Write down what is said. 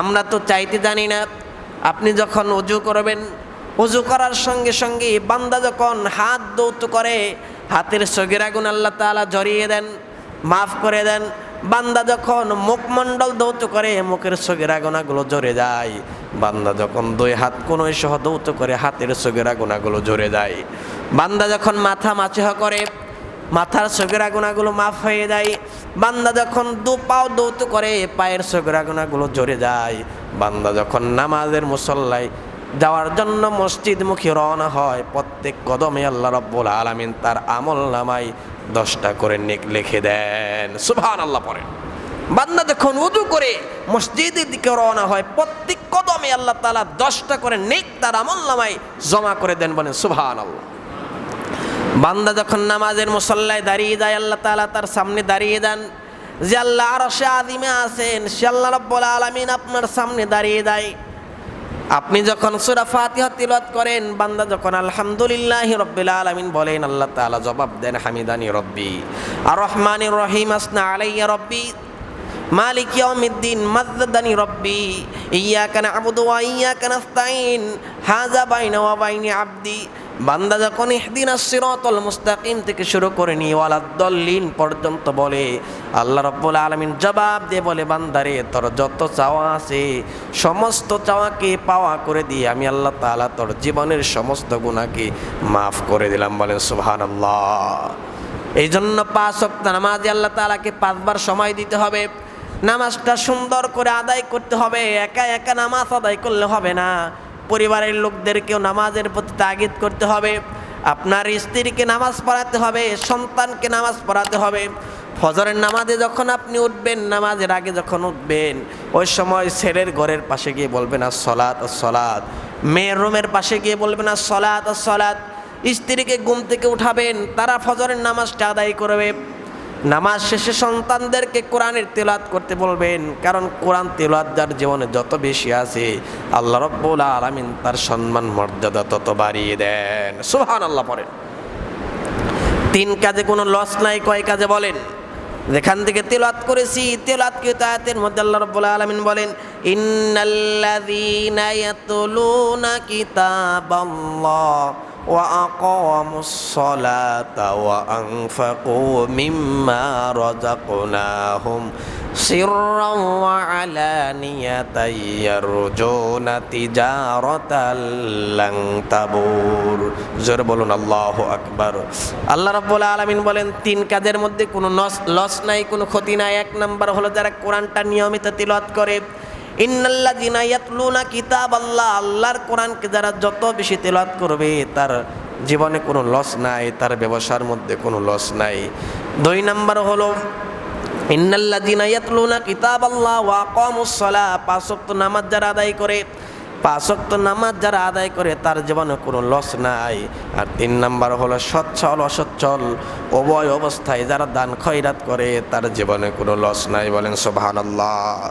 আমরা তো চাইতে জানি না। আপনি যখন অজু করবেন, অজু করার সঙ্গে সঙ্গে বান্দা যখন হাত দৌত করে, হাতের সগেরা গুণ আল্লাহ তালা জড়িয়ে দেন, মাফ করে দেন, বান্দা যখন মুখমণ্ডল দৌত করে, মুখের সগেরা গোনাগুলো জড়ে যায়। বান্দা যখন দুই হাত কোনো সহ দৌত করে, হাতের সগেরা গোনাগুলো জড়ে যায়। বান্দা যখন মাথা মাছেহ করে মাথার সগেরা গোনাগুলো মাফ হয়ে যায়। বান্দা যখন দু পাও দৌত করে, পায়ের সগেরা গোনাগুলো জড়ে যায়। বান্দা যখন নামাজের মুসল্লায় যাওয়ার জন্য মসজিদ মুখী রওনা হয়, প্রত্যেক কদমে আল্লাহ রব্বুল আলমিন তার আমল নামাই দশটা করে নেক লিখে দেন। সুভান আল্লাহ পড়েন। বান্দা যখন উদু করে মসজিদের দিকে রওনা হয়, প্রত্যেক কদমে আল্লাহ তালা দশটা করে নেক তার আমল নামাই জমা করে দেন বলেন সুভান আল্লাহ বান্দা যখন নামাজের মুসল্লায় দাঁড়িয়ে যায়, আল্লাহ তালা তার সামনে দাঁড়িয়ে দেন। যে আল্লাহ আরও সে আদিমে আছেন, সে আল্লাহ রব্বুল আলমিন আপনার সামনে দাঁড়িয়ে যায় আপনি যখন সুরা ফাতিহা তিলত করেন, বান্দা যখন আলহামদুলিল্লাহ রব্বিল আলামিন বলেন, আল্লাহ তাআলা জবাব দেন, হামিদানি রব্বি আর রহমানির রহিম, আসনা আলাইয়া রব্বি, মালিক ইয়াউমিদ্দিন মাদ্দানি রব্বি ইয়াকা না'বুদু ওয়া ইয়াকা নাস্তাইন হাযা বাইনা ওয়া বাইনি আবদি বান্দা যখন ইহদিনা সিরাতাল মুস্তাকিম থেকে শুরু করে নিয়ে ওয়ালাদ্দল্লিন পর্যন্ত বলে, আল্লাহ রব্বুল আলমিন জবাব দিয়ে বলে বান্দারে তোর যত চাওয়া আছে, সমস্ত চাওয়াকে পাওয়া করে দিয়ে আমি আল্লাহ তাআলা তোর জীবনের সমস্ত গুণাকে মাফ করে দিলাম বলেন সুবহান আল্লাহ এই জন্য পাঁচ অক্ত নামাজে আল্লাহ তাআলাকে পাঁচবার সময় দিতে হবে। নামাজটা সুন্দর করে আদায় করতে হবে, একা একা নামাজ আদায় করলে হবে না। পরিবারের লোকদেরকেও নামাজের প্রতি তাগিদ করতে হবে। আপনার স্ত্রীকে নামাজ পড়াতে হবে, সন্তানকে নামাজ পড়াতে হবে। ফজরের নামাজে যখন আপনি উঠবেন, নামাজের আগে যখন উঠবেন, ওই সময় ছেলের ঘরের পাশে গিয়ে বলবেন আর সলাৎ আর সলাৎ মেয়ের রুমের পাশে গিয়ে বলবেন আর সলাৎ আর সলাৎ স্ত্রীকে ঘুম থেকে উঠাবেন, তারা ফজরের নামাজটা আদায় করবে। নামাজ শেষে সন্তানদেরকে কোরআনের তেলাত করতে বলবেন, কারণ কোরআন তেলাত যার জীবনে যত বেশি আছে, আল্লাহ রব্বুল আলমিন তার সম্মান, মর্যাদা তত বাড়িয়ে দেন। সুহান আল্লাহ পড়েন। তিন কাজে কোনো লস নাই, কয় কাজে বলেন? যেখান থেকে তেলাত করেছি তেলাত কি আয়াতের মধ্যে আল্লাহ রব্বুল আলামিন বলেন, ইন্নাল্লাযীনা ইয়াতলুনা কিতাবাল্লাহ। وأقاموا الصلاة وأنفقوا مما رزقناهم سرا وعلانية يرجون تجارة لن تبور জোর বলুন আল্লাহ আকবার আল্লাহ রাব্বুল আলামিন বলেন তিন কাজের মধ্যে কোনো লস নাই কোনো ক্ষতি নাই এক নাম্বার হলো যারা কোরআনটা নিয়মিত তিলাওয়াত করে ইন্নাল্লা জিনায়াতলুনা কিতাব আল্লাহ আল্লাহর কোরআনকে যারা যত বেশি তেলাওয়াত করবে, তার জীবনে কোনো লস নাই, তার ব্যবসার মধ্যে কোনো লস নাই। দুই নাম্বার হলো ইন্নাল্লা জিনায়াতলুনা কিতাব আল্লাহ ওয়া আকামুস-সালাহ, পাঁচ নামাজ যারা আদায় করে, পাঁচ ওয়াক্ত নামাজ যারা আদায় করে, তার জীবনে কোনো লস নাই। আর তিন নাম্বার হলো, সচ্ছল, অসচ্ছল উভয় অবস্থায় যারা দান খয়রাত করে, তার জীবনে কোনো লস নাই বলেন সুবহানাল্লাহ।